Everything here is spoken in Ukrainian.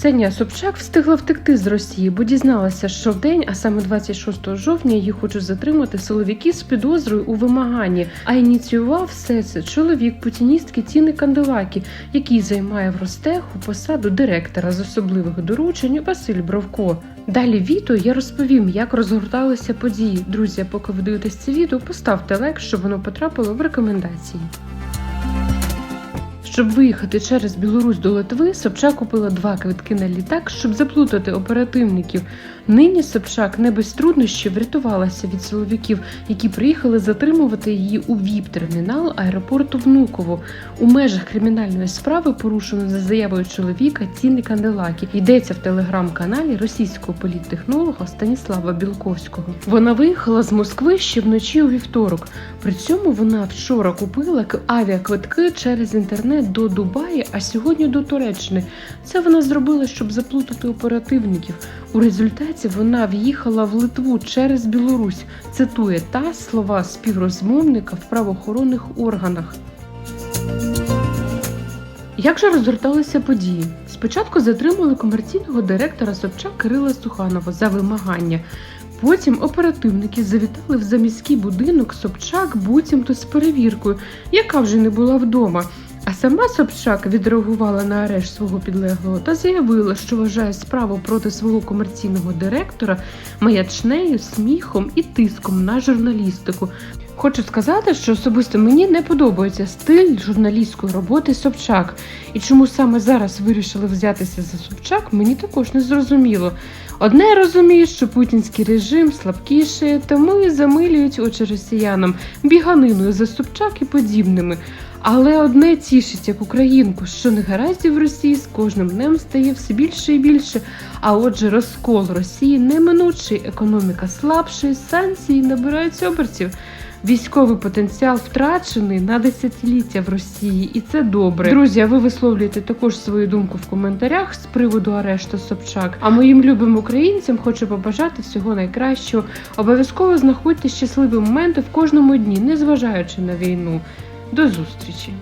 Ксенія Собчак встигла втекти з Росії, бо дізналася, що в день, а саме 26 жовтня, її хочуть затримати силовики з підозрою у вимаганні. А ініціював все це чоловік путіністки Тіни Канделакі, який займає в Ростеху посаду директора з особливих доручень Василь Бровко. Далі відео я розповім, як розгорталися події. Друзі, поки ви дивитесь це відео, поставте лайк, щоб воно потрапило в рекомендації. Щоб виїхати через Білорусь до Литви, Собчак купила два квитки на літак, щоб заплутати оперативників. Нині Собчак не без труднощів врятувалася від силовиків, які приїхали затримувати її у ВІП-термінал аеропорту Внуково. У межах кримінальної справи порушено за заявою чоловіка Тіни Канделакі. Йдеться в телеграм-каналі російського політтехнолога Станіслава Білковського. Вона виїхала з Москви ще вночі у вівторок. При цьому вона вчора купила авіаквитки через інтернет до Дубаї, а сьогодні до Туреччини. Це вона зробила, щоб заплутати оперативників. У результаті вона в'їхала в Литву через Білорусь. Цитує та слова співрозмовника в правоохоронних органах. Як же розгорталися події? Спочатку затримали комерційного директора Собчак Кирила Суханова за вимагання. Потім оперативники завітали в заміський будинок Собчак буцімто з перевіркою, яка вже не була вдома. Сама Собчак відреагувала на арешт свого підлеглого та заявила, що вважає справу проти свого комерційного директора маячнею, сміхом і тиском на журналістику. Хочу сказати, що особисто мені не подобається стиль журналістської роботи Собчак. І чому саме зараз вирішили взятися за Собчак, мені також не зрозуміло. Одне я що путінський режим слабкіше, тому і замилюють очі росіянам біганиною за Собчак і подібними. Але одне тішить як українку, що негараздів в Росії з кожним днем стає все більше і більше. А отже, розкол Росії неминучий, економіка слабшає, санкції набирають обертів. Військовий потенціал втрачений на десятиліття в Росії, і це добре. Друзі, а ви висловлюєте також свою думку в коментарях з приводу арешту Собчак. А моїм любим українцям хочу побажати всього найкращого. Обов'язково знаходьте щасливі моменти в кожному дні, незважаючи на війну. До зустрічі!